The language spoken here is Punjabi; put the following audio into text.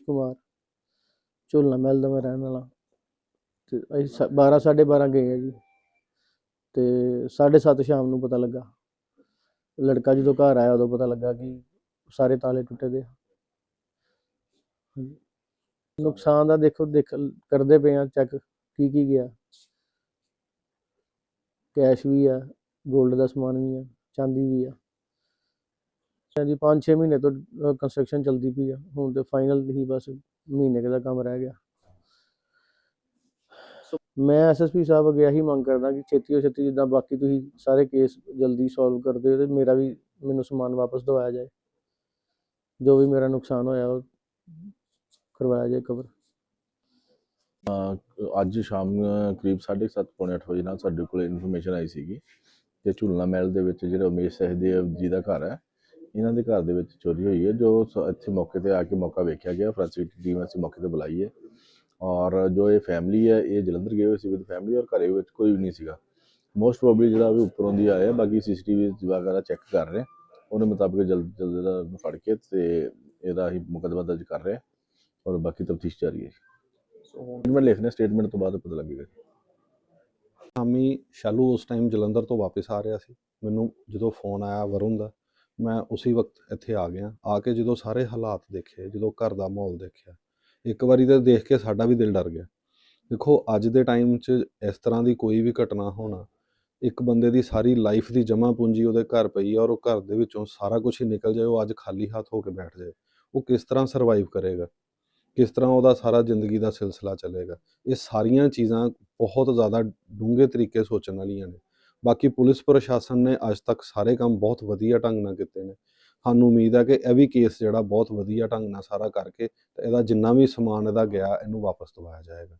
ਕੁਮਾਰ। ਝੋਲਾ ਮਹਿਲ ਦਾ ਮੈਂ ਰਹਿਣ ਵਾਲਾ। ਤੇ ਅਸੀਂ 12 12:30 ਗਏ ਆ ਜੀ। ਤੇ 7:30 ਸ਼ਾਮ ਨੂੰ ਪਤਾ ਲੱਗਾ। ਲੜਕਾ ਜਦੋਂ ਘਰ ਆਇਆ ਉਦੋਂ ਪਤਾ ਲੱਗਾ ਕਿ ਸਾਰੇ ਤਾਲੇ ਟੁੱਟੇ ਦੇ ਆ। ਨੁਕਸਾਨ ਦਾ ਦੇਖੋ, ਦੇਖ, ਕਰਦੇ ਪਏ ਆ ਚੈੱਕ ਕੀ ਕੀ ਗਿਆ। ਕੈਸ਼ ਵੀ ਆ 골ਡ ਦਾ ਸਮਾਨ ਵੀ ਆ, ਚਾਂਦੀ ਵੀ ਆ। ਹਾਂਜੀ 5-6 ਮਹੀਨੇ ਤੋਂ ਕੰਸਟਰਕਸ਼ਨ ਚੱਲਦੀ ਪਈ ਆ। ਹੁਣ ਤੇ ਫਾਈਨਲ ਹੀ ਬਸ ਮਹੀਨੇ ਕੁ ਦਾ ਕੰਮ ਰਹਿ ਗਿਆ। ਮੈਂ ਐਸਐਸਪੀ ਸਾਹਿਬ ਅੱਗੇ ਇਹੀ ਮੰਗ ਕਰਦਾ ਕਿ ਛੇਤੀ ਤੋਂ ਛੇਤੀ ਜਿੱਦਾਂ ਬਾਕੀ ਤੁਸੀਂ ਸਾਰੇ ਕੇਸ ਜਲਦੀ ਸੋਲਵ ਕਰਦੇ ਹੋ ਤੇ ਮੇਰਾ ਵੀ ਮੈਨੂੰ ਸਮਾਨ ਵਾਪਸ ਦਿਵਾਇਆ ਜਾਏ। ਜੋ ਵੀ ਮੇਰਾ ਨੁਕਸਾਨ ਹੋਇਆ ਉਹ ਕਰਵਾਇਆ ਜਾਏ ਕਵਰ ਅਹ, ਅੱਜ ਸ਼ਾਮ ਨੂੰ ਕਰੀਬ 7:30 ਪੌਣੇ ਅੱਠ ਵਜੇ ਨਾਲ ਸਾਡੇ ਕੋਲ ਇਨਫੋਰਮੇਸ਼ਨ ਆਈ ਸੀਗੀ। ਕਿ ਝੂਲਣਾ ਮਹਿਲ ਦੇ ਵਿੱਚ ਜਿਹੜਾ ਉਮੇਸ਼ ਸਹਿਦੇਵ ਜੀ ਦਾ ਘਰ ਹੈ ਇਹਨਾਂ ਦੇ ਘਰ ਦੇ ਵਿੱਚ ਚੋਰੀ ਹੋਈ ਹੈ ਜੋ ਸ- ਇੱਥੇ ਮੌਕੇ ਤੇ ਆ ਕੇ ਮੌਕਾ ਵੇਖਿਆ ਗਿਆ। ਫੋਰੈਂਸਿਕ ਟੀਮ ਅਸੀਂ ਮੌਕੇ ਤੇ ਬੁਲਾਈ ਹੈ। ਔਰ ਜੋ ਇਹ ਫੈਮਿਲੀ ਹੈ ਇਹ ਜਲੰਧਰ ਗਏ ਹੋਏ ਸੀ ਵਿਦ ਫੈਮਿਲੀ ਔਰ ਘਰੇ ਵਿੱਚ ਕੋਈ ਵੀ ਨਹੀਂ ਸੀਗਾ। ਮੋਸਟ ਪ੍ਰੋਬਬਲੀ ਜਿਹੜਾ ਵੀ ਉੱਪਰੋਂ ਦੀ ਆਇਆ ਬਾਕੀ ਸੀਸੀਟੀਵੀ ਵਗੈਰਾ ਚੈੱਕ ਕਰ ਰਹੇ। ਹਾਂ। ਉਹਦੇ ਮੁਤਾਬਕ ਜਲਦ ਜਲਦ ਇਹਦਾ ਨੂੰ ਫੜ ਕੇ ਤੇ ਇਹਦਾ ਹੀ ਮੁਕੱਦਮਾ ਦਰਜ ਕਰ ਰਹੇ। ਹਾਂ ਔਰ ਬਾਕੀ ਤਫਤੀਸ਼ ਜਾਰੀ ਹੈ ਸਟੇਟਮੈਂਟ ਲਿਖਨੇ ਸਟੇਟਮੈਂਟ ਤੋਂ ਬਾਅਦ ਪਤਾ ਲੱਗੇਗਾ ਸ਼ਾਮੀ ਸ਼ਾਲੂ ਉਸ ਟਾਈਮ ਜਲੰਧਰ ਤੋਂ ਵਾਪਸ ਆ ਰਿਹਾ ਸੀ। ਮੈਨੂੰ ਜਦੋਂ ਫੋਨ ਆਇਆ ਵਰੁਣ ਦਾ ਮੈਂ ਉਸੇ ਵਕਤ ਇੱਥੇ ਆ ਗਿਆ, ਆ ਕੇ ਜਦੋਂ ਸਾਰੇ ਹਾਲਾਤ ਦੇਖੇ, ਜਦੋਂ ਘਰ ਦਾ ਮਾਹੌਲ ਦੇਖਿਆ, ਇੱਕ ਵਾਰੀ ਤਾਂ ਦੇਖ ਕੇ ਸਾਡਾ ਵੀ ਦਿਲ ਡਰ ਗਿਆ। ਦੇਖੋ, ਅੱਜ ਦੇ ਟਾਈਮ 'ਚ ਇਸ ਤਰ੍ਹਾਂ ਦੀ ਕੋਈ ਵੀ ਘਟਨਾ ਹੋਣਾ, ਇੱਕ ਬੰਦੇ ਦੀ ਸਾਰੀ ਲਾਈਫ ਦੀ ਜਮ੍ਹਾਂ ਪੂੰਜੀ ਉਹਦੇ ਘਰ ਪਈ ਹੈ ਔਰ ਉਹ ਘਰ ਦੇ ਵਿੱਚੋਂ ਸਾਰਾ ਕੁਝ ਹੀ ਨਿਕਲ ਜਾਏ, ਉਹ ਅੱਜ ਖਾਲੀ ਹੱਥ ਹੋ ਕੇ ਬੈਠ ਜਾਏ, ਉਹ ਕਿਸ ਤਰ੍ਹਾਂ ਸਰਵਾਈਵ ਕਰੇਗਾ? ਕਿਸ ਤਰ੍ਹਾਂ ਉਹਦਾ ਸਾਰਾ ਜ਼ਿੰਦਗੀ ਦਾ ਸਿਲਸਿਲਾ ਚੱਲੇਗਾ? ਇਹ ਸਾਰੀਆਂ ਚੀਜ਼ਾਂ ਬਹੁਤ ਜ਼ਿਆਦਾ ਡੂੰਘੇ ਤਰੀਕੇ ਸੋਚਣ ਵਾਲੀਆਂ ਨੇ। ਬਾਕੀ ਪੁਲਿਸ ਪ੍ਰਸ਼ਾਸਨ ਨੇ ਅੱਜ ਤੱਕ ਸਾਰੇ ਕੰਮ ਬਹੁਤ ਵਧੀਆ ਢੰਗ ਨਾਲ ਕੀਤੇ ਨੇ। ਸਾਨੂੰ ਉਮੀਦ ਹੈ ਕਿ ਇਹ ਵੀ ਕੇਸ ਜਿਹੜਾ ਬਹੁਤ ਵਧੀਆ ਢੰਗ ਨਾਲ ਸਾਰਾ ਕਰਕੇ ਤੇ ਇਹਦਾ ਜਿੰਨਾ ਵੀ ਸਮਾਨ ਇਹਦਾ ਗਿਆ, ਇਹਨੂੰ ਵਾਪਸ ਦਵਾਇਆ ਜਾਏਗਾ।